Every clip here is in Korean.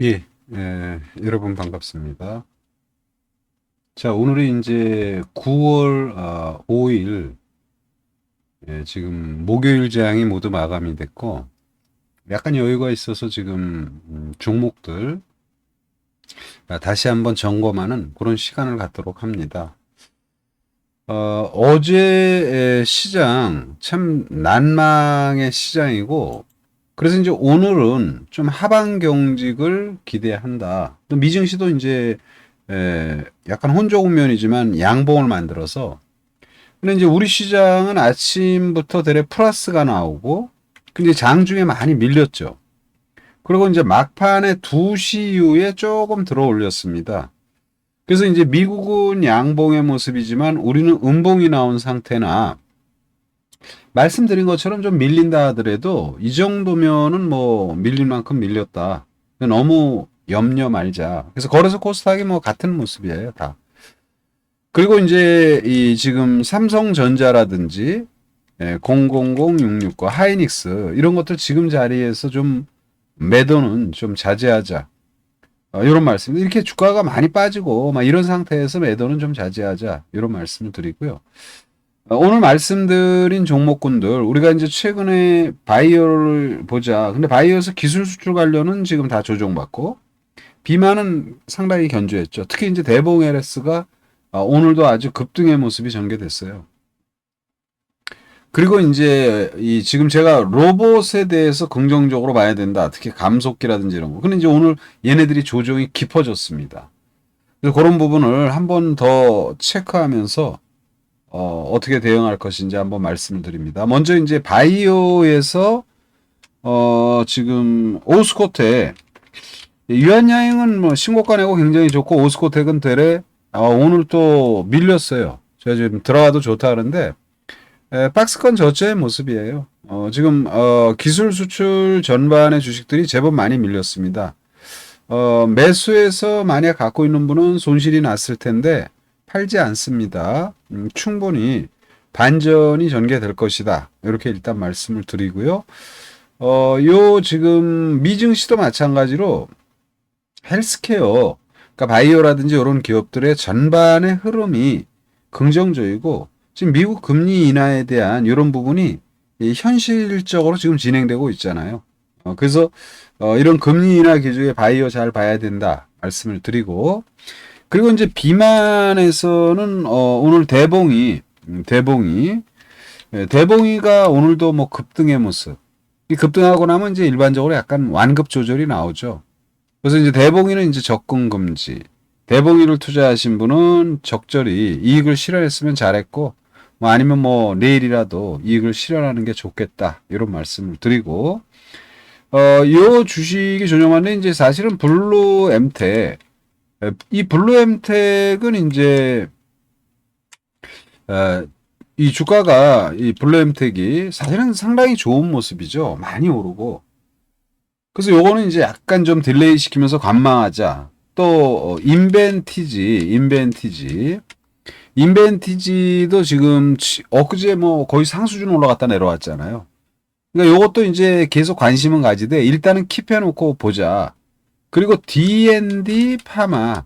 예, 예, 여러분 반갑습니다. 자, 오늘이 이제 9월 아, 5일, 예, 지금 목요일 장이 모두 마감이 됐고, 약간 여유가 있어서 지금 음, 종목들 아, 다시 한번 점검하는 그런 시간을 갖도록 합니다. 어, 어제 시장 참 난망의 시장이고, 그래서 이제 오늘은 좀 하방 경직을 기대한다. 또 미증시도 이제 에, 약간 혼조 국 면이지만 양봉을 만들어서 근데 이제 우리 시장은 아침부터 대략 플러스가 나오고 근데 장중에 많이 밀렸죠. 그리고 이제 막판에 2시 이후에 조금 들어 올렸습니다. 그래서 이제 미국은 양봉의 모습이지만 우리는 음봉이 나온 상태나 말씀드린 것처럼 좀 밀린다 하더라도 이 정도면은 뭐 밀린 만큼 밀렸다. 너무 염려 말자. 그래서 거래소 코스닥이 뭐 같은 모습이에요, 다. 그리고 이제 이 지금 삼성전자라든지 예, 000669 하이닉스 이런 것들 지금 자리에서 좀 매도는 좀 자제하자. 어, 이런 말씀. 이렇게 주가가 많이 빠지고 막 이런 상태에서 매도는 좀 자제하자. 이런 말씀을 드리고요. 어, 오늘 말씀드린 종목군들 우리가 이제 최근에 바이오를 보자. 근데 바이오에서 기술 수출 관련은 지금 다 조정받고 비만은 상당히 견조했죠. 특히 이제 대봉 LS가 어, 오늘도 아주 급등의 모습이 전개됐어요. 그리고 이제 이 지금 제가 로봇에 대해서 긍정적으로 봐야 된다. 특히 감속기라든지 이런 거. 근데 이제 오늘 얘네들이 조정이 깊어졌습니다. 그래서 그런 부분을 한 번 더 체크하면서 어, 어떻게 대응할 것인지 한번 말씀을 드립니다. 먼저 이제 바이오에서 어, 지금 오스코텍 유한양행은 뭐 신고가 내고 굉장히 좋고 오스코텍은 되레 아, 오늘 또 밀렸어요. 제가 지금 들어가도 좋다 하는데 에, 박스권 저체의 모습이에요. 어, 지금 어, 기술 수출 전반의 주식들이 제법 많이 밀렸습니다. 어, 매수해서 만약 갖고 있는 분은 손실이 났을 텐데 팔지 않습니다. 음, 충분히 반전이 전개될 것이다. 이렇게 일단 말씀을 드리고요. 어, 요 지금 미증시도 마찬가지로 헬스케어, 그러니까 바이오라든지 이런 기업들의 전반의 흐름이 긍정적이고 지금 미국 금리 인하에 대한 이런 부분이 현실적으로 지금 진행되고 있잖아요. 어, 그래서 어, 이런 금리 인하 기조에 바이오 잘 봐야 된다 말씀을 드리고 그리고 이제 비만에서는 어, 오늘 대봉이 음, 대봉이 예, 대봉이가 오늘도 뭐 급등의 모습. 이 급등하고 나면 이제 일반적으로 약간 완급 조절이 나오죠. 그래서 이제 대봉이는 이제 접근 금지. 대봉이를 투자하신 분은 적절히 이익을 실현했으면 잘했고, 뭐 아니면 뭐 내일이라도 이익을 실현하는 게 좋겠다. 이런 말씀을 드리고, 어, 요 주식이 조정하는데 이제 사실은 블루 엠텍, 이 블루엠텍은 이제 어, 이 주가가 이 블루엠텍이 사실은 상당히 좋은 모습이죠. 많이 오르고. 그래서 요거는 이제 약간 좀 딜레이 시키면서 관망하자. 또 어, 인벤티지, 인벤티지. 인벤티지도 지금 엊그제 뭐 거의 상수준 올라갔다 내려왔잖아요. 그러니까 요것도 이제 계속 관심은 가지되 일단은 킵해 놓고 보자. 그리고 D&D 파마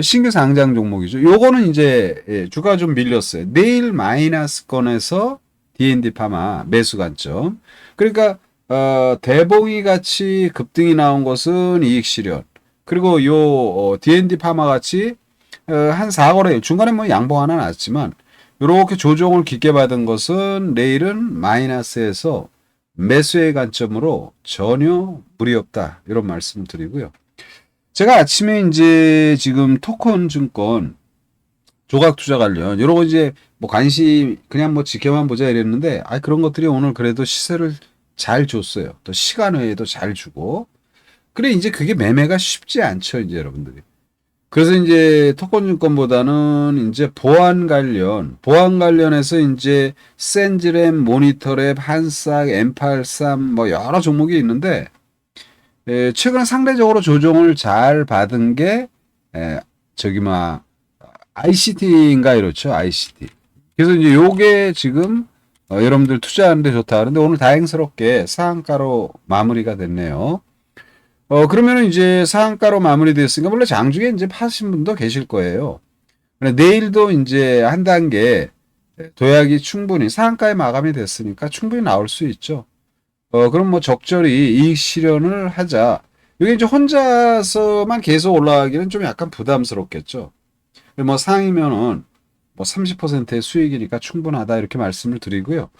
신규 상장 종목이죠. 요거는 이제 예, 주가 좀 밀렸어요. 내일 마이너스권에서 D&D 파마 매수 관점. 그러니까 어, 대봉이 같이 급등이 나온 것은 이익 실현. 그리고 요 어, D&D 파마 같이 어, 한 4거래 중간에 뭐 양봉 하나 났지만 이렇게 조정을 깊게 받은 것은 내일은 마이너스에서 매수의 관점으로 전혀 무리 없다. 이런 말씀 드리고요. 제가 아침에 이제 지금 토큰 증권 조각 투자 관련 이런 거 이제 뭐 관심 그냥 뭐 지켜만 보자 이랬는데 아 그런 것들이 오늘 그래도 시세를 잘 줬어요. 또 시간 외에도 잘 주고 그래 이제 그게 매매가 쉽지 않죠 이제 여러분들이. 그래서 이제 토큰증권보다는 이제 보안 관련, 보안 관련해서 이제 센즈램, 모니터랩, 한싹, M83 뭐 여러 종목이 있는데 에, 최근 상대적으로 조정을 잘 받은 게 에, 저기 막 ICT인가 이렇죠, ICT. 그래서 이제 요게 지금 어, 여러분들 투자하는데 좋다. 그런데 오늘 다행스럽게 상한가로 마무리가 됐네요. 어, 그러면은 이제 상한가로 마무리됐으니까, 물론 장중에 이제 파신 분도 계실 거예요. 근데 내일도 이제 한 단계 도약이 충분히 상한가에 마감이 됐으니까 충분히 나올 수 있죠. 어, 그럼 뭐 적절히 이익 실현을 하자. 이게 이제 혼자서만 계속 올라가기는 좀 약간 부담스럽겠죠. 뭐 상이면은 뭐 30%의 수익이니까 충분하다 이렇게 말씀을 드리고요.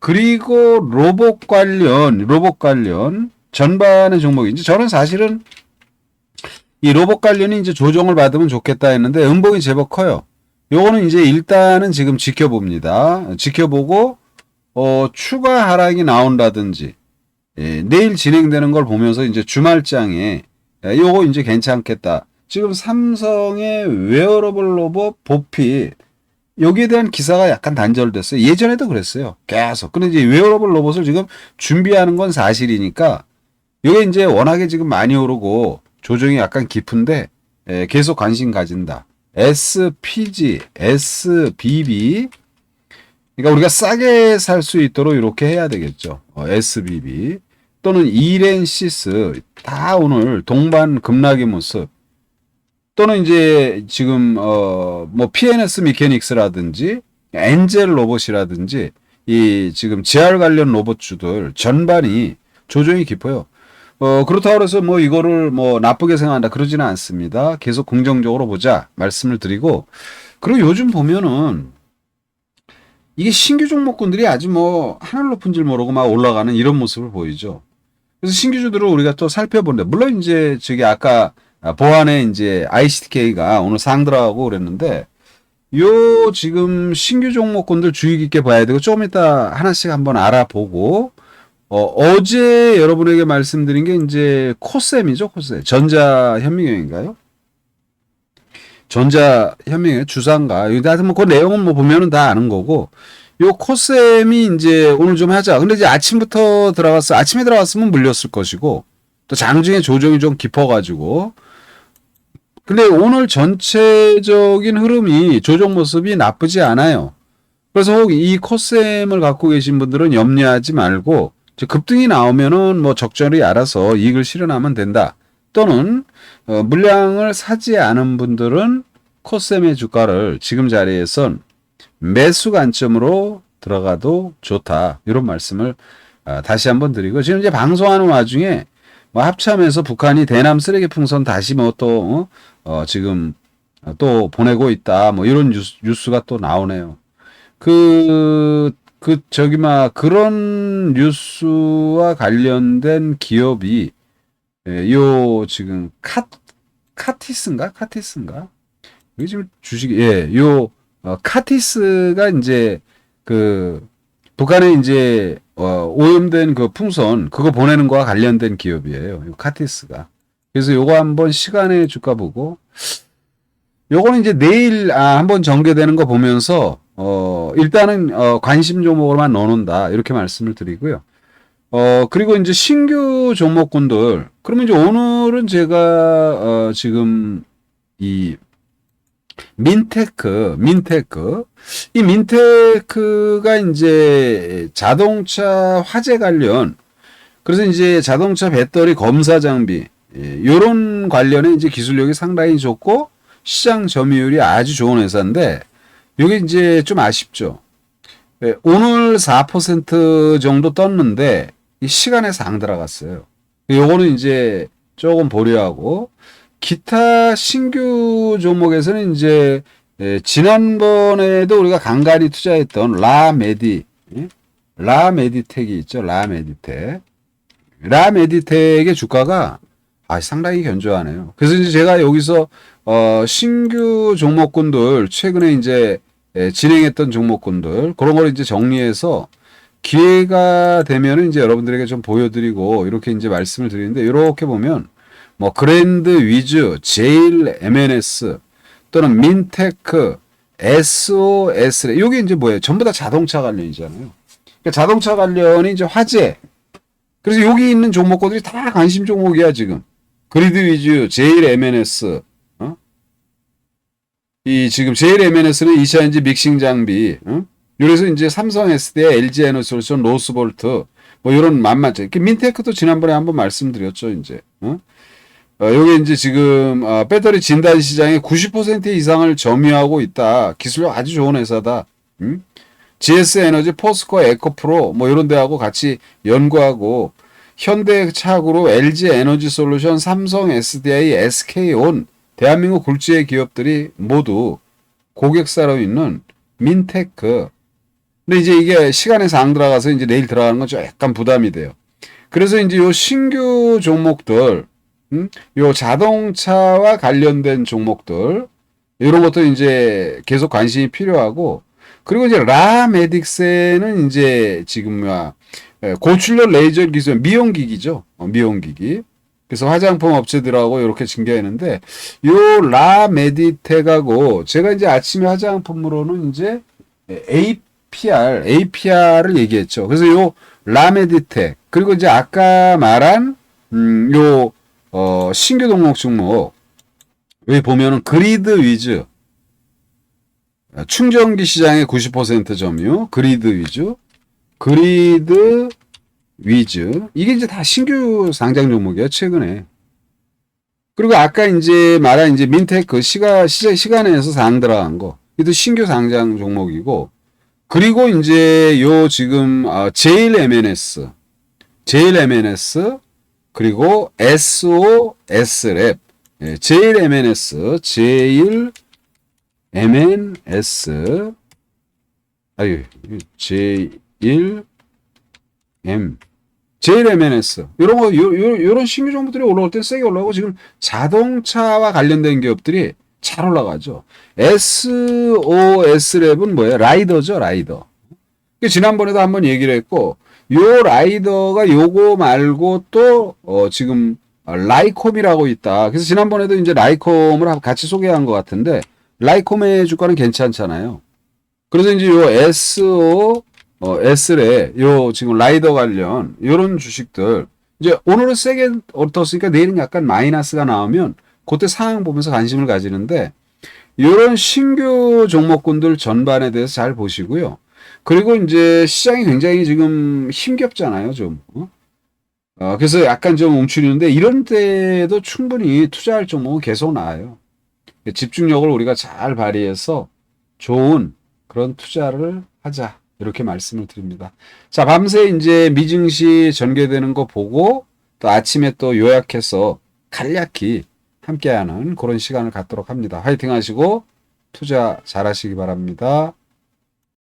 그리고 로봇 관련, 로봇 관련 전반의 종목이 이제 저는 사실은 이 로봇 관련이 이제 조정을 받으면 좋겠다 했는데 음봉이 제법 커요. 요거는 이제 일단은 지금 지켜봅니다. 지켜보고 어 추가 하락이 나온다든지 예, 내일 진행되는 걸 보면서 이제 주말장에 예, 요거 이제 괜찮겠다. 지금 삼성의 웨어러블 로봇 보핏 여기에 대한 기사가 약간 단절됐어요. 예전에도 그랬어요. 계속. 근데 이제 웨어러블 로봇을 지금 준비하는 건 사실이니까 이게 이제 워낙에 지금 많이 오르고 조정이 약간 깊은데 예, 계속 관심 가진다. SPG, SBB 그러니까 우리가 싸게 살 수 있도록 이렇게 해야 되겠죠. 어, SBB 또는 이렌시스 다 오늘 동반 급락의 모습 또는 이제 지금 어 뭐 PNS 미케닉스라든지 엔젤 로봇이라든지 이 지금 GR 관련 로봇주들 전반이 조정이 깊어요. 어 그렇다고 해서 뭐 이거를 뭐 나쁘게 생각한다 그러지는 않습니다. 계속 긍정적으로 보자 말씀을 드리고 그리고 요즘 보면은 이게 신규 종목군들이 아주 뭐 하늘 높은 줄 모르고 막 올라가는 이런 모습을 보이죠. 그래서 신규주들을 우리가 또 살펴보는데 물론 이제 저기 아까 보안에 이제 ICTK가 오늘 상 들어가고 그랬는데 요 지금 신규 종목군들 주의 깊게 봐야 되고 조금 이따 하나씩 한번 알아보고 어, 어제 여러분에게 말씀드린 게 이제 코셈이죠, 코셈. 전자현미경인가요? 전자현미경. 여기 하여튼 뭐그 내용은 뭐 보면은 다 아는 거고. 요 코셈이 이제 오늘 좀 하자. 근데 이제 아침부터 들어갔어. 아침에 들어갔으면 물렸을 것이고 또 장중에 조정이 좀 깊어가지고. 근데 오늘 전체적인 흐름이 조정 모습이 나쁘지 않아요. 그래서 혹 이 코셈을 갖고 계신 분들은 염려하지 말고 급등이 나오면은 뭐 적절히 알아서 이익을 실현하면 된다. 또는 어, 물량을 사지 않은 분들은 코셈의 주가를 지금 자리에선 매수 관점으로 들어가도 좋다. 이런 말씀을 아, 다시 한번 드리고 지금 이제 방송하는 와중에 뭐 합참에서 북한이 대남 쓰레기 풍선 다시 뭐또 어, 어, 지금 또 보내고 있다. 뭐 이런 뉴스, 뉴스가 또 나오네요. 그, 그, 저기, 막, 그런 뉴스와 관련된 기업이, 예, 요, 지금, 카, 카티스인가? 카티스인가? 이게 지금 주식이, 예, 요, 어, 카티스가 이제 그 북한에 이제 어, 오염된 그 풍선 그거 보내는 거와 관련된 기업이에요. 요 카티스가. 그래서 요거 한번 시간에 주가 보고 요거는 이제 내일 아, 한번 전개되는 거 보면서 어, 일단은 어, 관심 종목으로만 넣어놓는다 이렇게 말씀을 드리고요. 어, 그리고 이제 신규 종목군들 그러면 이제 오늘은 제가 어, 지금 이 민테크, 민테크. 이 민테크가 이제 자동차 화재 관련, 그래서 이제 자동차 배터리 검사 장비, 예, 요런 관련에 이제 기술력이 상당히 좋고 시장 점유율이 아주 좋은 회사인데, 요게 이제 좀 아쉽죠. 예, 오늘 4% 정도 떴는데, 이 시간에 상 들어갔어요. 요거는 이제 조금 보류하고, 기타 신규 종목에서는 이제 예, 지난번에도 우리가 간간히 투자했던 라메디, 예? 라메디텍이 있죠. 라메디텍. 라메디텍의 주가가 아, 상당히 견조하네요. 그래서 이제 제가 여기서 어, 신규 종목군들 최근에 이제 예, 진행했던 종목군들 그런 걸 이제 정리해서 기회가 되면은 이제 여러분들에게 좀 보여드리고 이렇게 이제 말씀을 드리는데 이렇게 보면 뭐 그랜드 위즈, 제일 MNS 또는 민테크, SOS 이게 이제 뭐예요? 전부 다 자동차 관련이잖아요. 그러니까 자동차 관련이 이제 화재. 그래서 여기 있는 종목들이 다 관심 종목이야 지금. 그리드 위즈, 제일 MNS. 어? 이 지금 제일 MNS는 2차전지 믹싱 장비. 어? 그래서 이제 삼성 SDI, LG 에너솔루션, 로스볼트 뭐 이런 만만치. 민테크도 지난번에 한번 말씀드렸죠 이제. 어? 어, 요게 이제 지금 어, 배터리 진단 시장의 90% 이상을 점유하고 있다. 기술력 아주 좋은 회사다. 음? GS 에너지, 포스코, 에코프로 뭐 이런 데하고 같이 연구하고 현대차그룹, LG 에너지 솔루션, 삼성, SDI, SK온 대한민국 굴지의 기업들이 모두 고객사로 있는 민테크. 근데 이제 이게 시간에서 안 들어가서 이제 내일 들어가는 건 좀 약간 부담이 돼요. 그래서 이제 요 신규 종목들, 음? 요 자동차와 관련된 종목들, 이런 것도 이제 계속 관심이 필요하고, 그리고 이제 라메딕스는 이제 지금 예, 고출력 레이저 기술, 미용기기죠. 어, 미용기기. 그래서 화장품 업체들하고 이렇게 증가했는데, 요 라 메디텍하고 제가 이제 아침에 화장품으로는 이제 APR, APR을 얘기했죠. 그래서 요 라 메디텍, 그리고 이제 아까 말한, 음, 요, 어, 신규 종목 종목, 여기 보면은 그리드 위즈, 충전기 시장의 90% 점유, 그리드 위즈, 그리드 위즈. 이게 이제 다 신규 상장 종목이에요, 최근에. 그리고 아까 이제 말한 이제 민테크 시가, 시장, 시간에서 상 들어간 거. 이도 신규 상장 종목이고. 그리고 이제 요 지금, 아, 제일 MNS. 제일 MNS. 그리고 SO S랩. 예, 제일 MNS. 제일 MNS. 아유, 제일 M. 제일 MNS. 이런 거, 요, 요, 요런 신규 정보들이 올라올 때 세게 올라가고 지금 자동차와 관련된 기업들이 잘 올라가죠. SOS랩은 뭐예요? 라이더죠, 라이더. 그 지난번에도 한번 얘기를 했고, 요 라이더가 요거 말고 또, 어, 지금, 라이콤이라고 있다. 그래서 지난번에도 이제 라이콤을 같이 소개한 것 같은데, 라이콤의 주가는 괜찮잖아요. 그래서 이제 요 SO, 어, S래, 요 지금 라이더 관련, 요런 주식들, 이제 오늘은 세게 어떻으니까 내일은 약간 마이너스가 나오면 그때 상황 보면서 관심을 가지는데, 요런 신규 종목군들 전반에 대해서 잘 보시고요. 그리고 이제 시장이 굉장히 지금 힘겹잖아요, 좀. 어? 어, 그래서 약간 좀 움츠리는데 이런 때도 충분히 투자할 종목은 계속 나와요. 집중력을 우리가 잘 발휘해서 좋은 그런 투자를 하자. 이렇게 말씀을 드립니다. 자, 밤새 이제 미증시 전개되는 거 보고 또 아침에 또 요약해서 간략히 함께하는 그런 시간을 갖도록 합니다. 화이팅 하시고 투자 잘 하시기 바랍니다.